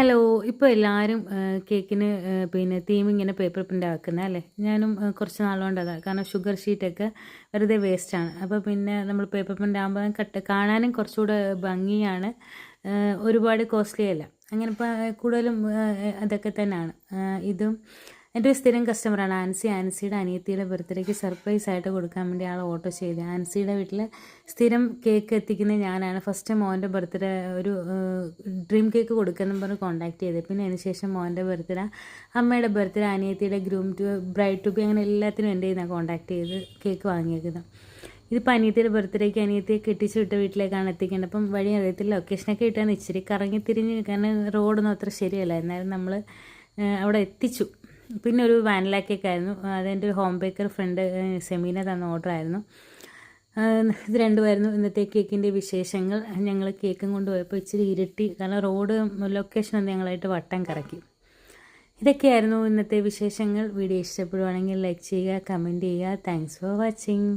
Hello ഇപ്പോൾ എല്ലാവരും കേക്കിന് പിന്നെ തീം ഇങ്ങനെ പേപ്പർ പ്രിന്റ് ആക്കുന്നത് അല്ലേ? ഞാനും കുറച്ച് നാളുകൊണ്ട് കാരണം ഷുഗർ ഷീറ്റൊക്കെ വെറുതെ വേസ്റ്റാണ് അപ്പോൾ പിന്നെ നമ്മൾ പേപ്പർ പ്രിന്റ് ആകുമ്പോൾ കട്ട് കാണാനും കുറച്ചുകൂടെ ഭംഗിയാണ്. ഒരുപാട് കോസ്റ്റ്ലി അല്ല. അങ്ങനെ ഇപ്പോൾ കൂടുതലും അതൊക്കെ തന്നെയാണ് ഇതും എന്റെ ഒരു സ്ഥിരം കസ്റ്റമറാണ് ആൻസി ആൻസിയുടെ അനിയത്തിയുടെ ബർത്ത്ഡേക്ക് സർപ്രൈസ് ആയിട്ട് കൊടുക്കാൻ വേണ്ടി ആൾ ഓട്ടോ ചെയ്ത് ആൻസിയുടെ വീട്ടിൽ സ്ഥിരം കേക്ക് എത്തിക്കുന്നത് ഞാനാണ്. ഫസ്റ്റ് മോന്റെ ബർത്ത്ഡേ ഒരു ഡ്രീം കേക്ക് കൊടുക്കുന്ന പറഞ്ഞ് കോൺടാക്ട് ചെയ്തത്. പിന്നെ അതിന് ശേഷം മോന്റെ ബർത്ത്ഡേ അമ്മയുടെ ബർത്ത്ഡേ അനിയത്തിയുടെ groom to bride to be അങ്ങനെ എല്ലാത്തിനും എന്റെ നിന്നാണ് കോൺടാക്ട് ചെയ്ത് കേക്ക് വാങ്ങിയേക്കുന്നത്. ഇതിപ്പോൾ അനിയത്തിയുടെ ബർത്ത്ഡേക്ക് അനിയത്തിയെ കെട്ടിച്ച് വിട്ട വീട്ടിലേക്കാണ് എത്തിക്കേണ്ടത്. അപ്പം വഴി അറിയത്തില്ല. ലൊക്കേഷനൊക്കെ ഇട്ടാണ് ഇച്ചിരി കറങ്ങി തിരിഞ്ഞ് കാരണം റോഡൊന്നും അത്ര ശരിയല്ല. എന്നാലും നമ്മൾ അവിടെ എത്തിച്ചു. പിന്നെ ഒരു വാനില കേക്ക് ആയിരുന്നു അതെന്റെ ഒരു ഹോം ബേക്കർ ഫ്രണ്ട് സെമീന തന്ന ഓർഡർ ആയിരുന്നു. ഇത് രണ്ടുമായിരുന്നു ഇന്നത്തെ കേക്കിന്റെ വിശേഷങ്ങൾ. ഞങ്ങൾ കേക്കും കൊണ്ടുപോയപ്പോൾ ഇച്ചിരി ഇരുട്ടി. കാരണം റോഡ് ലൊക്കേഷൻ ഒന്ന് ഞങ്ങളായിട്ട് വട്ടം കറക്കി. ഇതൊക്കെയായിരുന്നു ഇന്നത്തെ വിശേഷങ്ങൾ. വീഡിയോ ഇഷ്ടപ്പെടുവാണെങ്കിൽ ലൈക്ക് ചെയ്യുക കമന്റ് ചെയ്യുക. Thanks for watching